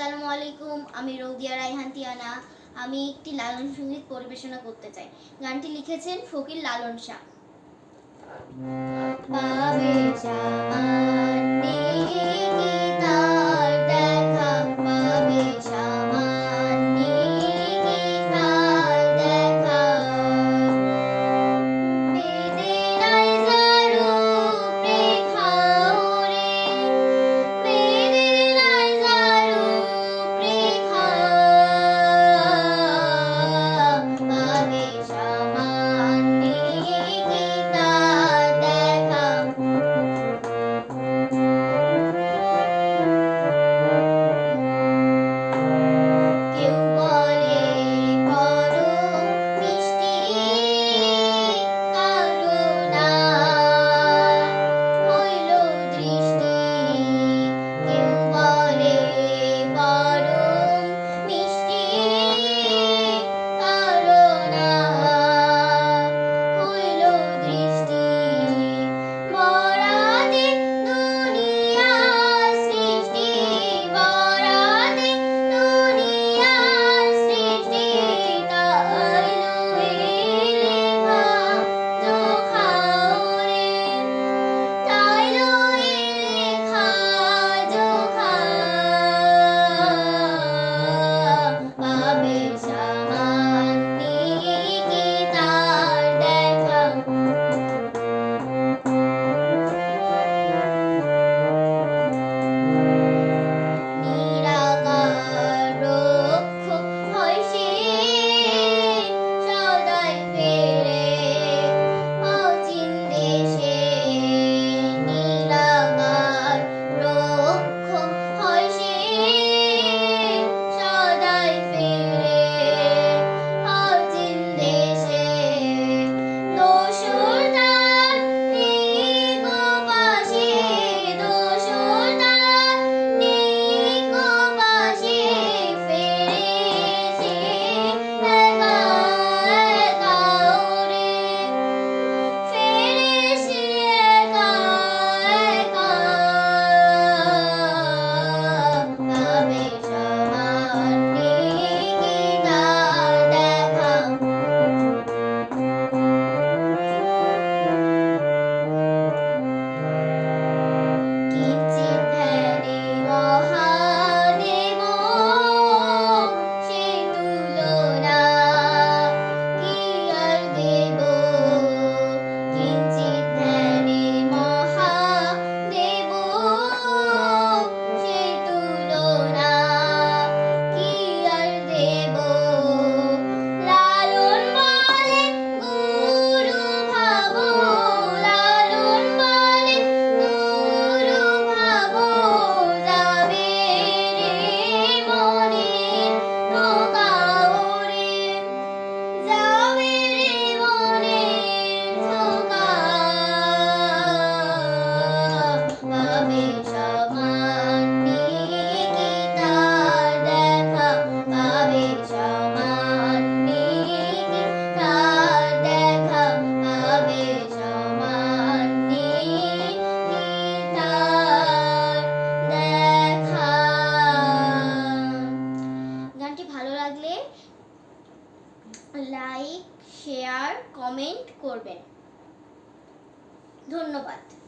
আসসালামু আলাইকুম, আমি রৌদিয়া রায়হান তিয়ানা। আমি একটি লালন সংগীত পরিবেশনা করতে চাই। গানটি লিখেছেন ফকির লালন শাহ। আর কমেন্ট করবেন। ধন্যবাদ।